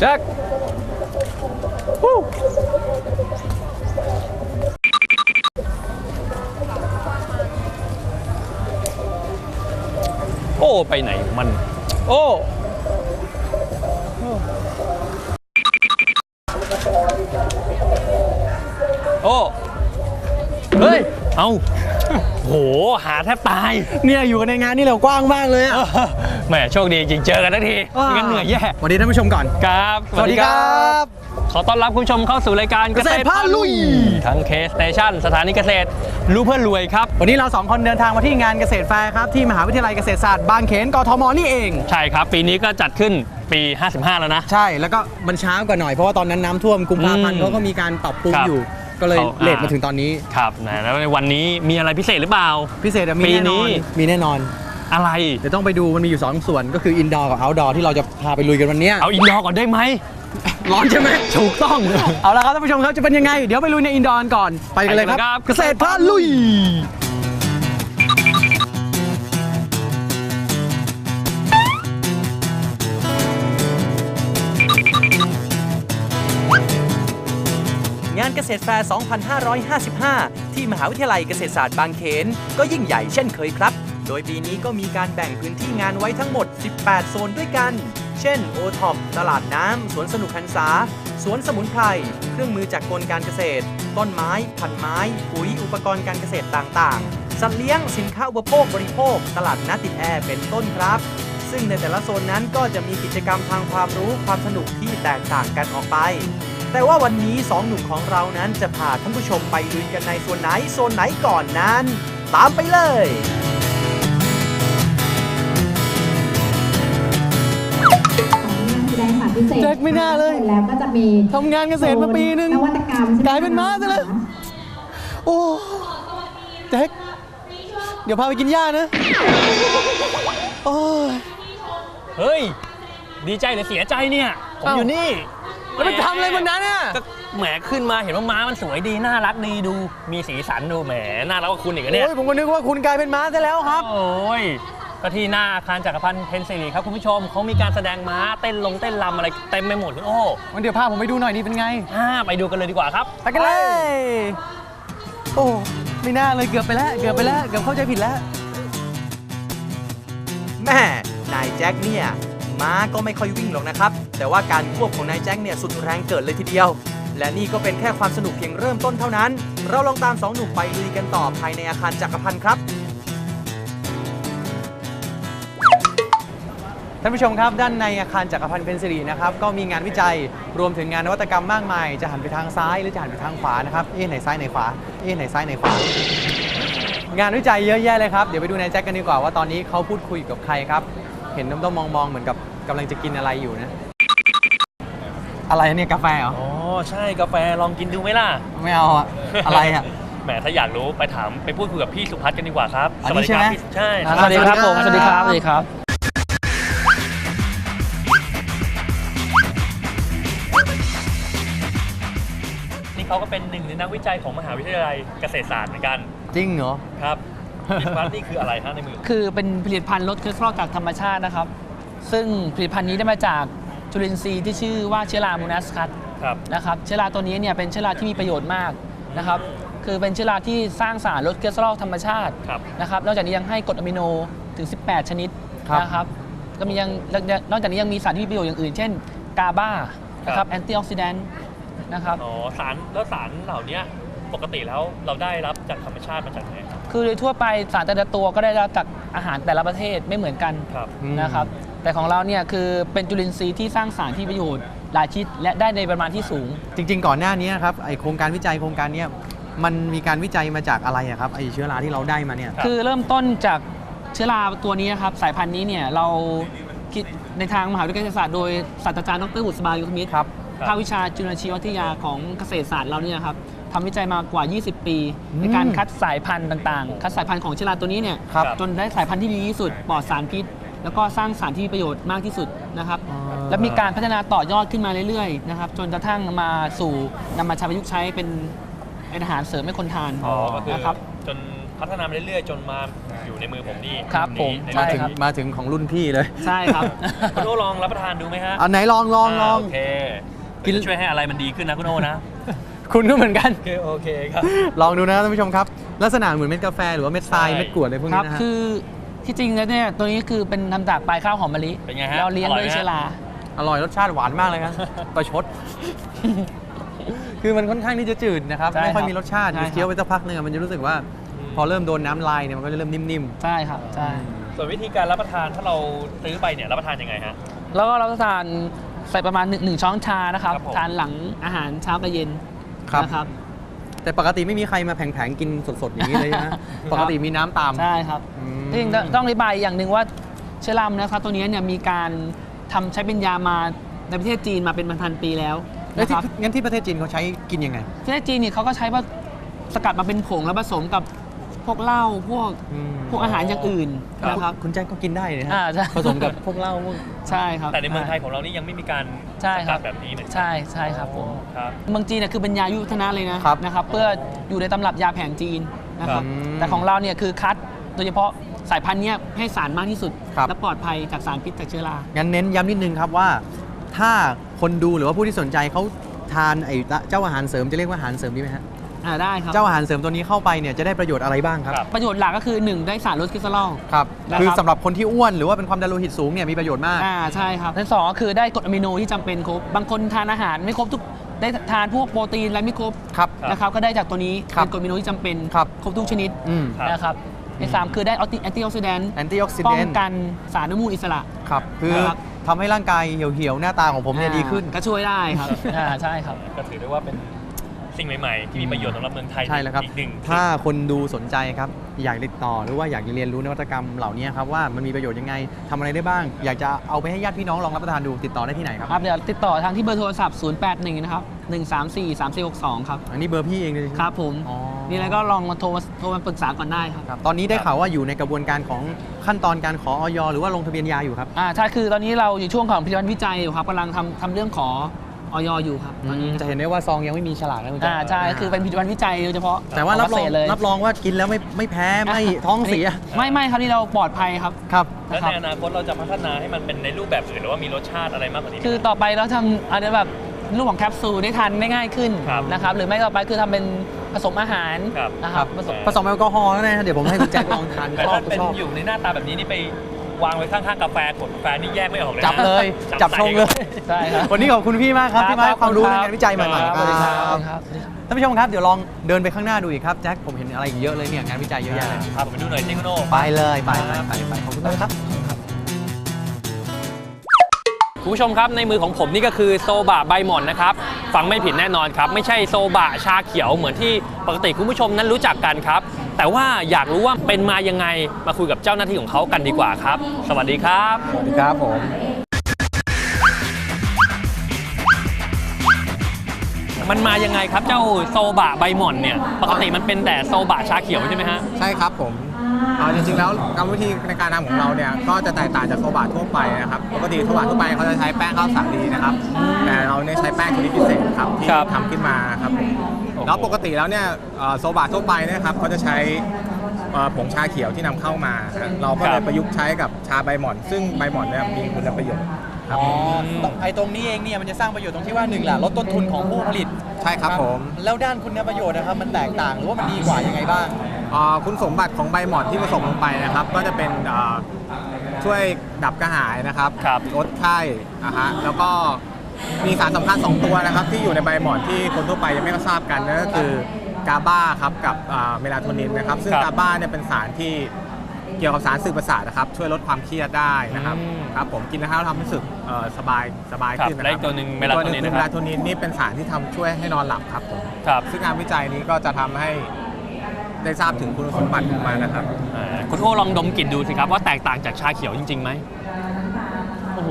แจ็คโอ้ ไปไหนมัน โอ้ แทบตาย เนี่ยอยู่กันในงานนี่เรากว้างมากเลยอะแหมโชคดีจริงเจอกันทันทีไม่งั้นเหนื่อยแย่สวัสดีท่านผู้ชมก่อนครับ สวัสดีครับ ขอต้อนรับคุณผู้ชมเข้าสู่รายการเกษตรพาลุยทั้งเคสสเตชันสถานีเกษตร รู้เพื่อรวยครับ วันนี้เราสองคนเดินทางมาที่งานเกษตรแฟร์ครับที่มหาวิทยาลัยเกษตรศาสตร์บางเขนกทมนี่เอง ใช่ครับ ปีนี้ก็จัดขึ้นปี 55 แล้วนะ ใช่แล้วก็มันช้ากว่าหน่อยเพราะว่าตอนนั้นน้ำท่วมกุมภาพันธ์อืมเขาก็มีการปรับปรุงครับอยู่ ก็เลยเขาอ่าเลทมาถึงตอนนี้ครับนะแล้วในวันนี้มีอะไรพิเศษหรือเปล่า พิเศษอะมีปีแน่นนี้อนมีแน่นอนอะไรเดี๋ยวต้องไปดูมันมีอยู่ 2 ส่วนก็คืออินดอร์กับเอาท์ดอร์ที่เราจะพาไปลุยกันวันเนี้ยเอาอินดอร์ก่อนได้ไหมร้อนใช่ไหมถูกต้องเอาละครับท่านผู้ชมครับจะเป็นยังไง เดี๋ยวไปลุยในอินดอร์ก่อนไปกันเลยคไปกันเลยครัรับบเกษตรพาลุย เกษตรแฟร์ 2555 ที่มหาวิทยาลัยเกษตรศาสตร์บางเขน ก็ยิ่งใหญ่เช่นเคยครับ โดยปีนี้ก็มีการแบ่งพื้นที่งานไว้ทั้งหมด 18 โซนด้วยกัน เช่น โอท็อป ตลาดน้ำ สวนสนุกหันษา สวนสมุนไพร เครื่องมือจากกลการเกษตร ต้นไม้พันไม้ ปุ๋ย อุปกรณ์การเกษตรต่างๆ สัตว์เลี้ยง สินค้าอุปโภคบริโภค ตลาดนัดติดแอร์ เป็นต้นครับซึ่งในแต่ละโซนนั้นก็จะมีกิจกรรมทางความรู้ความสนุกที่แตกต่างกันออกไป แต่ว่าวันนี้สองหนุ่มของเรานั้นจะพาท่านผู้ชมไปลุยกันในโซนไหนโซนไหนก่อนนั้น ตามไปเลย แสดงค่ะพิเศษแจ็คไม่น่าเลย แล้วก็จะมีทำงานเกษตรมาปีหนึ่ง นวัตกรรมใช่ไหกลายเป็นม้าซะแล้ว โอ้แจ็คเดี๋ยวพาไปกินหญ้านะ โอ้ย เฮ้ย ดีใจหรือเสียใจเนี่ย ผมเอ้าอยู่นี่ แล้วไปทำอะไรบนนั้นเนี่ยก็แหมขึ้นมาเห็นว่าม้ามันสวยดีน่ารักดีดู มีสีสันดูแหมน่ารักกว่าคุณอีกอะเนี่ยโอ้ยผมก็นึกว่าคุณกลายเป็นม้าซะแล้วครับ โอ้ยก็ที่หน้าอาคารจักรพันธ์เพนซิลีครับคุณผู้ชมเขามีการแสดงม้าเต้นลงเต้นรำอะไรเต็มไปหมดคุณโอ้วันเดี๋ยวพาผมไปดูหน่อยนี่เป็นไงอ่าไปดูกันเลยดีกว่าครับ ไปกันเลย โอ้ไม่น่าเลยเกือบไปแล้วเกือบไปแล้วเกือบเข้าใจผิดแล้ว แม่นายแจ็คเนี่ย ม้าก็ไม่ค่อยวิ่งหรอกนะครับ แต่ว่าการควบของนายแจ็คเนี่ยสุดแรงเกิดเลยทีเดียว และนี่ก็เป็นแค่ความสนุกเพียงเริ่มต้นเท่านั้น เราลองตามสองหนุ่มไปลุยกันต่อภายในอาคารจักรพันธ์ครับ ท่านผู้ชมครับ ด้านในอาคารจักรพันธ์เพนซิลีนะครับก็มีงานวิจัยรวมถึงงานนวัตกรรมมากมาย จะหันไปทางซ้ายหรือจะหันไปทางขวานะครับเอ๊ะไหนซ้ายไหนขวาเอ๊ะไหนซ้ายไหนขวางานวิจัยเยอะแยะเลยครับ เดี๋ยวไปดูนายแจ็คกันดีกว่าว่าตอนนี้เขาพูดคุยกับใครครับ เห็นน้ำต้มมองๆเหมือนกับกำลังจะกินอะไรอยู่นะ อะไรเนี่ยกาแฟเหรอ อ๋อใช่กาแฟลองกินดูไหมล่ะ ไม่เอาอะอะไรอะ แหมถ้าอยากรู้ไปถามไปพูดคุยกับพี่สุพัฒน์กันดีกว่าครับอันนี้ใช่ไหม พี่ใช่อ่าสวัสดีครับสวัผมสดีครับ สวัสดีครับ นี่เขาก็เป็นหนึ่งในนักวิจัยของมหาวิทยาลัยเกษตรศาสตร์เหมือนกันจริงเหรอ ครับ พี่สุพัฒน์นี่คืออะไรฮะในมือ คือเป็นผลิตภัณฑ์ลดคอเลสเตอรอลจากธรรมชาตินะครับ ซึ่งผลิตภัณฑ์นี้ได้มาจากจุลินทรีย์ที่ชื่อว่าเชื้อรามูนัสคัตครับนะครับเชื้อราตัวนี้เนี่ยเป็นเชื้อราที่มีประโยชน์มากนะครับคือเป็นเชื้อราที่สร้างสารลดคอเลสเตอรอลธรรมชาติครับนะครับนอกจากนี้ยังให้กรดอะมิโนถึง 18 ชนิดครับนะครับก็มียังนอกจากนี้ยังมีสารที่มีประโยชน์อย่างอื่น เช่นกาบานะครับแอนตี้ออกซิแดนต์นะครับอ๋อสารแล้วสารเหล่านี้ปกติแล้วเราได้รับจากธรรมชาติมาจากไหน ครับคือโดยทั่วไปสารแต่ละตัวก็ได้รับจากอาหารแต่ละประเทศไม่เหมือนกันครับอืมนะครับ แต่ของเราเนี่ยคือเป็นจุลินทรีย์ที่สร้างสารที่ประโยชน์หลายชนิดและได้ในปริมาณที่สูง จริง ๆ ก่อนหน้านี้ครับไอโครงการวิจัยโครงการเนี้ยมันมีการวิจัยมาจากอะไรอะครับไอเชื้อราที่เราได้มาเนี่ยครับคือเริ่มต้นจากเชื้อราตัวนี้นะครับสายพันธุ์นี้เนี่ยเราคิดในทางมหาวิทยาลัยเกษตรศาสตร์โดยศาสตราจารย์ดรบุษบายุทธมิตรครับภาควิชาจุลชีววิทยาของเกษตรศาสตร์เราเนี่ยครับ ทำวิจัยมากว่า 20 ปีอืมในการคัดสายพันธุ์ต่างๆ คัดสายพันธุ์ของเชื้อราตัวนี้เนี่ยครับ จนได้สายพันธุ์ที่ดีที่สุดปลอดสารพิษ แล้วก็สร้างสารที่มีประโยชน์มากที่สุดนะครับอ๋อและมีการพัฒนาต่อยอดขึ้นมาเรื่อยๆนะครับจนกระทั่งมาสู่นำมาใช้ประยุกต์ใช้เป็นเป็นอาหารเสริมให้คนทานอ๋อก็คือนะครับ จนพัฒนามาเรื่อยๆ จนมาอยู่ในมือผมนี่ครับนี่ผม ในใช่มือถึงครับ มาถึงของรุ่นพี่เลยใช่ครับ คุณโอลองรับประทานดูไหมฮะอันไหนลองลองลองาโอเคกิน จะช่วยให้อะไรมันดีขึ้นนะคุณโอนะ คุณก็เหมือนกัน โอเคโอเคครับ ลองดูนะท่านผู้ชมครับ ลักษณะเหมือนเม็ดกาแฟหรือว่าเม็ดทรายใช่ เม็ดกรวดอะไรพวกคนี้รับนะฮะ คือที่จริงแล้วเนี่ยตัวนี้คือเป็นทำจากปลายข้าวหอมมะลิเป็นไงฮะเราเลี้ยงอร่อยด้วยไหมเชื้อราอร่อยรสชาติหวานมากเลยครับ ประชด คือมันค่อนข้างที่จะจืดนะครับ ใช่ไม่ค่อยครับมีรสชาติใช่ครับ เคี้ยวไปสักพักหนึงอะมันจะรู้สึกว่า พอเริ่มโดนน้ำลายเนี่ยมันก็จะเริ่มนิ่มใช่ครับใช่ส่วนวิธีการรับประทานถ้าเราซื้อไปเนี่ยรับประทานยังไงฮะ แล้วก็เราจะทานใส่ประมาณหนึ่งหนึ่งช้อนชานะครับครับผม ทานหลังอาหารเช้ากับเย็นๆ ครับ นะครับ แต่ปกติไม่มีใครมาแผงๆกินสดๆอย่างนี้เลยนะ ปกติมีน้ำตาม ใช่ครับอืม จริงๆต้องอธิบายอย่างหนึ่งว่าเชื้อรามนะครับตัวนี้เนี่ยมีการทำใช้เป็นยามาในประเทศจีนมาเป็นพันๆปีแล้วแล้วนะคที่รับงั้นที่ประเทศจีนเขาใช้กินยังไง ประเทศจีนเนี่ยเขาก็ใช้ว่าสกัดมาเป็นผงแล้วผสมกับ พวกเหล้าพวกอืมพวกอาหารอย่างอื่นครับ นะครับ คุณแจ็คก็กินได้เลยฮะอ่าใช่ ผสมกับพวกเหล้าพวก ใช่ครับแต่ในเมืองไทยของเรานี่ยังไม่มีการใช่ครับสกัดแบบนี้เหมือนกันใช่ใช่ครับผม ครับ เมืองจีนเนี่ยคือเป็นยายุทธนะเลยนะครับนะครับเพื่ออยู่ในตำรับยาแผนจีนนะครับอืมแต่ของเราเนี่ยคือคัดโดยเฉพาะสายพันธุ์เนี้ยให้สารมากที่สุด ครับ และปลอดภัยจากสารพิษจากเชื้อรา งั้นเน้นย้ำนิดนึงครับว่า ถ้าคนดูหรือว่าผู้ที่สนใจเขาทานไอ้เจ้าอาหารเสริมจะเรียกว่าอาหารเสริมดีไหมฮะ อ่าได้ครับ เจ้าอาหารเสริมตัวนี้เข้าไปเนี่ยจะได้ประโยชน์อะไรบ้างครับ ครับ ประโยชน์หลักก็คือ 1 ได้สารลดคอเลสเตอรอล ครับ นะครับ คือสำหรับคนที่อ้วนหรือว่าเป็นความดันโลหิตสูงเนี่ยมีประโยชน์มาก อ่าใช่ครับที่สองก็คือได้กรดอะมิโนที่จำเป็นครบ บางคนทานอาหารไม่ครบทุกได้ทานพวกโปรตีนอะไรไม่ครบครับครับนะครับก็ได้จากตัวนี้ครับเป็นกรดอะมิโนที่จำเป็นครับครบทุกชนิดอืมครับ นะครับในสามคือได้แอนตี้แอนตี้ออกซิแดนต์แอนตี้ออกซิป้เดองนต์กันสารอนุมูลอิสระ ครับ คือครับ ทำให้ร่างกายเหี่ยวๆ หน้าตาของผมเนี่ยดีขึ้น อ่าก็ช่วยได้ครับ อ่าใช่ครับ ก็ถือได้ว่าเป็น สิ่งใหม่ๆ ที่มีประโยชน์สำหรับเมืองไทยใช่แล้วครับ อีกหนึ่งถ้าคนดูสนใจครับ อยากติดต่อหรือว่าอยากจะเรียนรู้นวัตกรรมเหล่านี้ครับว่ามันมีประโยชน์ยังไงทำอะไรได้บ้าง อยากจะเอาไปให้ญาติพี่น้องลองรับประทานดูติดต่อได้ที่ไหนครับ ครับเดี๋ยวติดต่อทางที่เบอร์โทรศัพท์ 081 นะครับ 134 3462 ครับ อันนี้เบอร์พี่เองเลยใช่ไหมครับผม อ๋อ นี่แล้วก็ลองมาโทรมาโทรมาปรึกษาก่อนได้ครับ ครับตอนนี้ได้ข่าวว่าอยู่ในกระบวนการของขั้นตอนการขอออยหรือว่าลงทะเบียนยาอยู่ครับ อ่าใช่คือตอนนี้เราอยู่ช่วงของผลิตภัณฑ์วิจัยอยู่ครับกำลังทำทำเรื่องขอ ออยอยู่ครับตอนนี้จะเห็นได้ว่าซองยังไม่มีฉลากนะคุณอ่าใช่คือเป็นผลิตภัณฑ์วิจัยโดยเฉพาะแต่ว่ารับรองเกษตเลยรับรองว่ากินแล้วไม่ไม่แพ้ไม่ท้องเสียไม่ไม่ครับนี่เราปลอดภัยครับครับแล้วนะครับในอนาคตเราจะพัฒนาให้มันเป็นในรูปแบบอื่นหรือว่ามีรสชาติอะไรมากกว่านี้ไหมคือต่อไปเราทำอะไรแบบรูปของแคปซูลได้ทานได้ง่ายขึ้นครับนะครับหรือไม่ต่อไปคือทำเป็นผสมอาหารครับนะครับผสมผสมแอลกอฮอล์แล้วนะเดี๋ยวผมให้คุณแจ็คลองทานแต่ชอบถ้าเป็นชอบอยู่ในหน้าตาแบบนี้นี่ไป วางไว้ข้างๆกาแฟขวดกาแฟนี่แยกไม่ออกเลยนะจับเลย จับชงเลย ใช่ครับ วันนี้ขอบคุณพี่มากครับที่มาให้ความรู้ในงานวิจัยใหม่ๆสวัสดีครับคสวัรับสดีครับสวัสดีครับท่านผู้ชมครับเดี๋ยวลองเดินไปข้างหน้าดูอีกครับแจ็คผมเห็นอะไรอีกเยอะเลยเนี่ยงานวิจัยเยอะแยะเลยพาผมไปดูหน่อยสิคุณโอไปเลยไปไปไปไปขอบคุณมากครับคุณผู้ชมครับในมือของผมนี่ก็คือโซบะใบหม่อนนะครับฟังไม่ผิดแน่นอนครับ ไม่ใช่โซบะชาเขียวเหมือนที่ปกติคุณผู้ชมนั้นรู้จักกันครับ แต่ว่าอยากรู้ว่าเป็นมายังไงมาคุยกับเจ้าหน้าที่ของเขากันดีกว่าครับ สวัสดีครับ สวัสดีครับผม มันมายังไงครับเจ้าโซบะใบหม่อนเนี่ยปกติมันเป็นแต่โซบะชาเขียวใช่ไหมฮะ ใช่ครับผมเอาจริงๆแล้วกรรมวิธีในการทำของเราเนี่ยก็จะแตกต่างจากโซบะทั่วไปนะครับปกติโซบะทั่วไปเขาจะใช้แป้งข้าวสาลีนะครับแต่เราเนี่ยใช้แป้งชนิดพิเศษครับที่ครับ ทำขึ้นมาครับผมโอ้โห แล้วปกติแล้วเนี่ยเอ่อโซบะทั่วไปเนะครับเขาจะใช้เอ่อผงชาเขียวที่นำเข้ามาฮะเราก็เลยประยุกต์ใช้กับชาใบหม่อน ซึ่งใบหม่อนเนี่ยมีคุณประโยชน์ครับผมไอ้ตรงนี้เองเนี่ยมันจะสร้างประโยชน์ตรงที่ว่าหนึ่งแหละลดต้นทุนของผู้ผลิต ใช่ครับผม แล้วด้านคุณประโยชน์นะครับมันแตกต่างหรือว่ามันดีกว่ายังไงบ้างเอ่อคุณสมบัติของใบหม่อนที่ผสมลงไปนะครับ ก็จะเป็นเอ่อช่วยดับกระหายนะครับครับลดไข้นะฮะแล้วก็ มีสารสำคัญ 2 ตัวนะครับ ที่อยู่ในใบหม่อนที่คนทั่วไปยังไม่ทราบกันนั่นก็คือกาบาครับกับอ่าเมลาโทนินนะครับ ซึ่งครับกาบาเนี่ยเป็นสารที่เกี่ยวกับสารสื่อประสาทนะครับ ช่วยลดความเครียดได้นะครับอืมครับผมกินแล้วทำให้รู้สึกเอ่อสบายสบายครับขึ้นนะและคอีรับกตัวหนึ่งเมลาโทนินตัวหนะงคือคเมรับลาโทนินนี่เป็นสารที่ทำช่วยให้นอนหลับครับผมครับซึ่งงานวิจัยนี้ก็จะทำให้ได้ทราบถึงคุณสมบัติของมันนะครับอ่าคุณโอลองดมกลิ่นดูสิครับว่าแตกต่างจากชาเขียวจริงๆไหมโอ้โห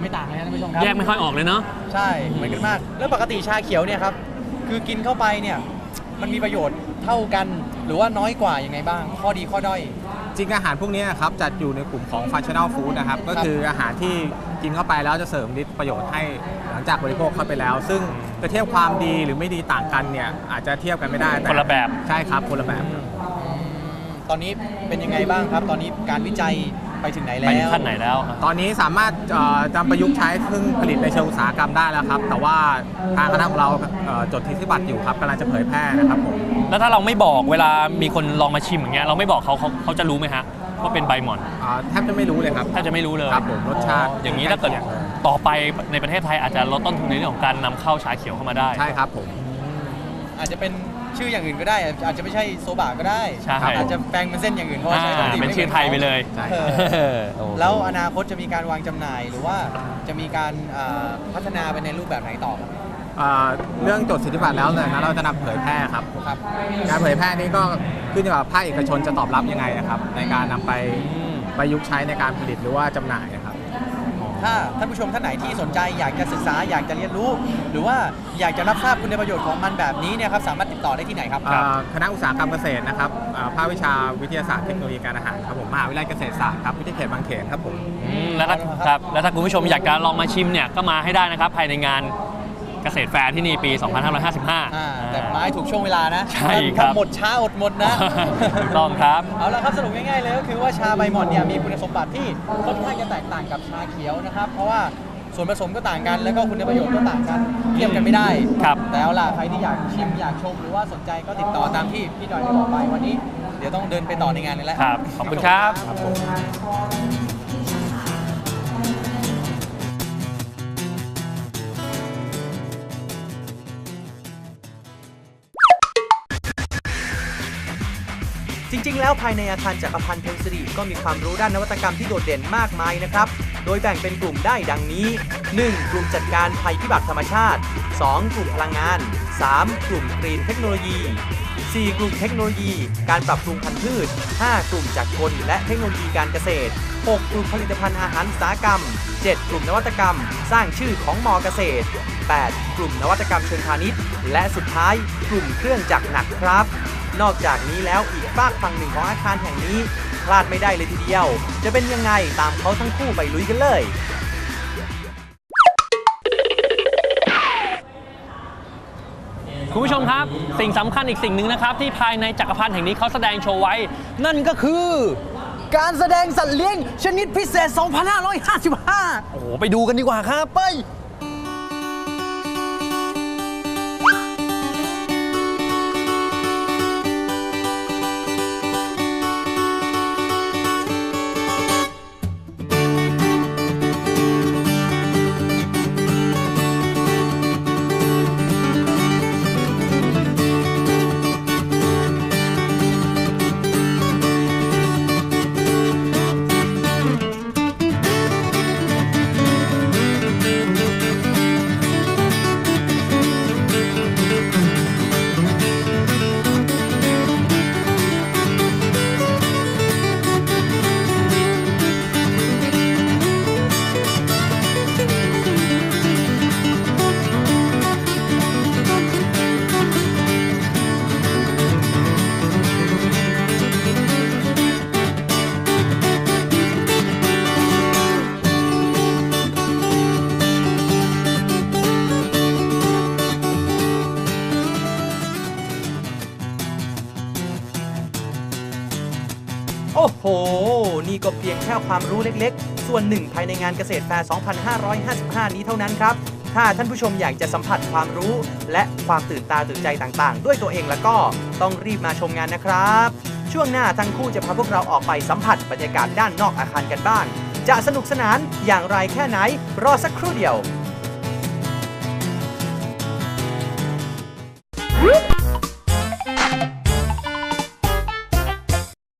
ไม่ต่างเลยนะท่านผู้ชมครับแยกไม่ค่อยออกเลยเนาะ ใช่เหมือนกันมาก แล้วปกติชาเขียวเนี่ยครับคือกินเข้าไปเนี่ยมันมีประโยชน์เท่ากันหรือว่าน้อยกว่ายังไงบ้าง ข้อดีข้อด้อย จริงอาหารพวกนี้นะครับจัดอยู่ในกลุ่มของ functional food นะครับ ก็คืออาหารที่กินเข้าไปแล้วจะเสริมฤทธิ์ประโยชน์ให้หลังจากบริโภคเข้าไปแล้ว ซึ่งจะเทียบความดีหรือไม่ดีต่างกันเนี่ยอาจจะเทียบกันไม่ได้แต่คนละแบบ ใช่ครับคนละแบบต ตอนนี้เป็นยังไงบ้างครับ ตอนนี้การวิจัยไปถึงไหนไปแล้ถึงวขั้นไหนแล้วตอนนี้สามารถเอ่อนำประยุกต์ใช้ซึ่งผลิตในเชิงอุตสาหกรรมได้แล้วครับ แต่ว่าทางคณะของเราเอ่อจดทฤษฎีบัตรอยู่ครับกำลังจะเผยแพร่นะครับผมแล้วถ้าเราไม่บอกเวลามีคนลองมาชิมอย่างเงี้ยเราไม่บอกเขาเขาเขาจะรู้ไหมฮะว่าเป็นใบหม่อนอ่าแทบจะไม่รู้เลยครับแทบจะไม่รู้เลยครับผมรสชาติอย่างนี้ถ้าเกิดใกล้เคียงเลยต่อไปในประเทศไทยอาจจะลดต้นทุนในเรื่องของการนำเข้าชาเขียวเข้ามาได้ ใช่ครับผม อาจจะเป็น ชื่ออย่างอื่นก็ได้ อาจจะไม่ใช่โซบะก็ได้ ใช่ อาจจะแปลงเป็นเส้นอย่างอื่นเพราะว่าอ่าใช้วัตถุดิบเป็นไม่ชื่อไทยไปเลยใช่เออโอ้โห แล้วอนาคตจะมีการวางจำหน่ายหรือว่าจะมีการอ่าพัฒนาไปในรูปแบบไหนต่อครับอ่าเรื่องจดสิทธิบัตรแล้วเนี่ยนะเราจะนำเผยแพร่ครับ ครับ การเผยแพร่นี้ก็ขึ้นอยู่กับภาคเอกชนจะตอบรับยังไงนะครับ ในการนำไปอืมประยุกต์ใช้ในการผลิตหรือว่าจำหน่ายนะครับ ถ้าท่านผู้ชมท่านไหนที่สนใจอยากจะศึกษาอยากจะเรียนรู้ หรือว่าอยากจะรับทราบคุณประโยชน์ของมันแบบนี้เนี่ยครับสามารถติดต่อได้ที่ไหนครับ อ่าคณะอุตสาหกรรมเกษตรนะครับอ่าภาควิชาวิทยาศาสตร์เทคโนโลยีการอาหารครับผมมหาวิทยาลัยเกษตรศาสตร์ครับวิทยาเขตบางเขนครับผม อืมแล้วถ้าครับแล้วถ้าคุณผู้ชมอยากจะลองมาชิมเนี่ยก็มาให้ได้นะครับภายในงาน เกษตรแฟร์ที่นี่ปี 2555อ่าแต่ไม้ถูกช่วงเวลานะใช่ครับถ้าหมดช้าอดหมดนะ ถูกต้องครับ เอาละครับสรุปง่ายๆเลยก็คือว่าชาใบหม่อนเนี่ยมีคุณสมบัติที่ค่อนข้างจะแตกต่างกับชาเขียวนะครับ เพราะว่าส่วนผสมก็ต่างกัน แล้วก็คุณประโยชน์ก็ต่างกันเทียบกันไม่ได้ครับแต่เอาล่ะใครที่อยากชิมอยากชมหรือว่าสนใจก็ติดต่อตามที่พี่ดอยได้บอกไปวันนี้ เดี๋ยวต้องเดินไปต่อในงานเลยแล้วครับ ขอบคุณครับ จริง ๆ แล้วภายในอาคารจักรพันธ์เพนสิริก็มีความรู้ด้านนวัตกรรมที่โดดเด่นมากมายนะครับ โดยแบ่งเป็นกลุ่มได้ดังนี้ 1. กลุ่มจัดการภัยพิบัติธรรมชาติ 2. กลุ่มพลังงาน 3. กลุ่มกรีนเทคโนโลยี 4. กลุ่มเทคโนโลยี การปรับปรุงพันธุ์พืช 5. กลุ่มจักรกลและเทคโนโลยีการเกษตร 6. กลุ่มผลิตภัณฑ์อาหารอุตสาหกรรม 7. กลุ่มนวัตกรรม สร้างชื่อของมอเกษตร 8. กลุ่มนวัตกรรมเชิงพาณิชย์ และสุดท้าย กลุ่มเครื่องจักรหนักครับ นอกจากนี้แล้วอีกฝากฝั่งหนึ่งของอาคารแห่งนี้ พลาดไม่ได้เลยทีเดียว จะเป็นยังไงตามเขาทั้งคู่ไปลุยกันเลยคุณผู้ชมครับ สิ่งสำคัญอีกสิ่งหนึ่งนะครับ ที่ภายในจักรพันธ์แห่งนี้เขาแสดงโชว์ไว้ นั่นก็คือ การแสดงสัตว์เลี้ยงชนิดพิเศษ 2555 โอ้โห ไปดูกันดีกว่าครับ ไป ค่ความรู้เล็กๆ ส่วนหนึ่งภายในงานเกษตรแฟร์ 2555 นี้เท่านั้นครับ ถ้าท่านผู้ชมอยากจะสัมผัสความรู้ และความตื่นตาตื่นใจต่างๆ ด้วยตัวเองแล้วก็ต้องรีบมาชมงานนะครับ ช่วงหน้าทั้งคู่จะพาพวกเราออกไปสัมผัสบรรยากาศด้านนอกอาคารกันบ้าง จะสนุกสนานอย่างไรแค่ไหน รอสักครู่เดียว